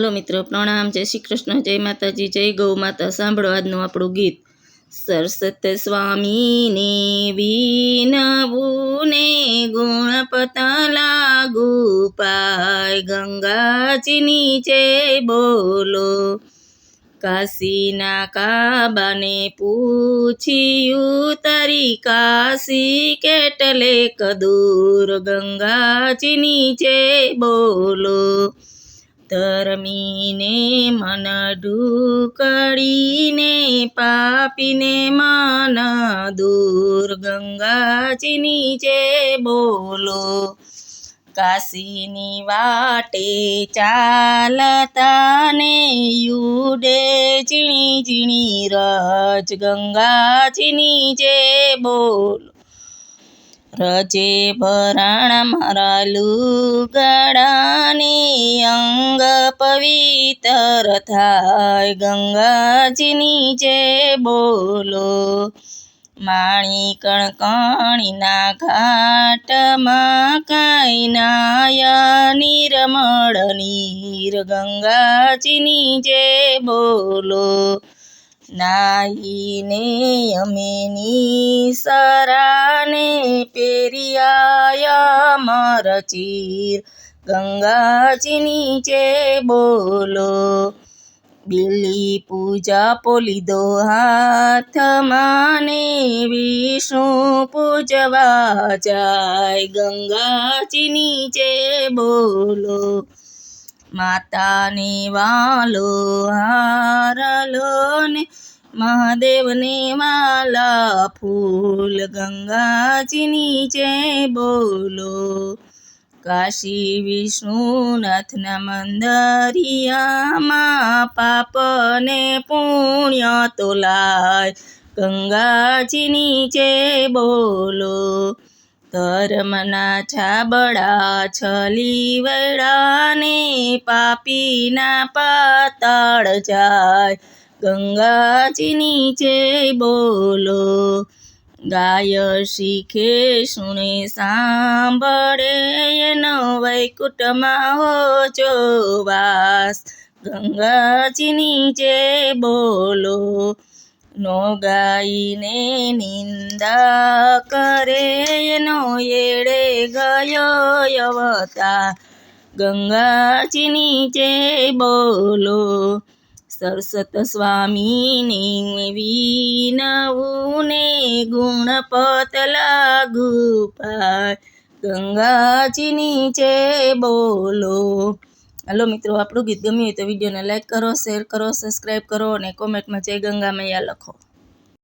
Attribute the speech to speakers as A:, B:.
A: Hello મિત્રો, પ્રણામ, જય શ્રી કૃષ્ણ, જય માતાજી, જય ગૌ માતા, સાંભળો આજનું આપણું ગીત. સરસ્વત સ્વામીને વિનવું ને ગુણપતા લાગુ પાય ગંગાજીની જય બોલો. કાશીના કાબાને પૂછ્યું તારી કાશી કેટલે કદૂર ગંગાજીની જય બોલો. ધર્મીને મન ઢુકડીને, પાપીને મન દૂર ગંગાજીની જે બોલો. કાશીની વાટે ચાલતા ને યુડે ઝીણી ઝીણી રજ ગંગાજીની જે બોલો. રજે ભરાણ મારા ગાડાની અંગ પવિત્ર થાય. ગંગાજીની જે બોલો, માણી કણકણીના ઘાટમાં કાંઈ નાયા નિરમળ નીર. ગંગાજીની જે બોલો નાહીને અમે નિસરાને પેરિયાય અમર ચીર ગંગાજીની જે બોલો બિલી પૂજા પોલીધો હાથમાં ને વિષ્ણુ પૂજવા જાય ગંગાજીની જે બોલો માતાને વાલો હારલો ને મહાદેવને વાલા ફૂલ ગંગાજી નીચે બોલો કાશી વિષ્ણુનાથના મંદરિયામાં પાપને પુણ્ય તો લાય ગંગાજીની જે બોલો ધર્મના છાબડા છલી વડાને પાપીના પાતાળ જાય. ગંગાજીની જે બોલો, ગાય શીખે શુણે સાંભળે, એનો વૈકુટમાં હોજો વાસ ગંગાજીની જે બોલો નો ગાઈને નિંદા કરે, એનો એડે ગયો અવતા ગંગાજીની નીચે બોલો, સરસ્વત સ્વામીની વિનવુને ગુણપત લાગુ પાય ગંગાજીની જે બોલો હાલો મિત્રો, આપણું ગીત ગમ્યું હોય તો વિડીયોને લાઇક કરો શેર કરો સબસ્ક્રાઈબ કરો અને કોમેન્ટમાં જય ગંગા મૈયા લખો.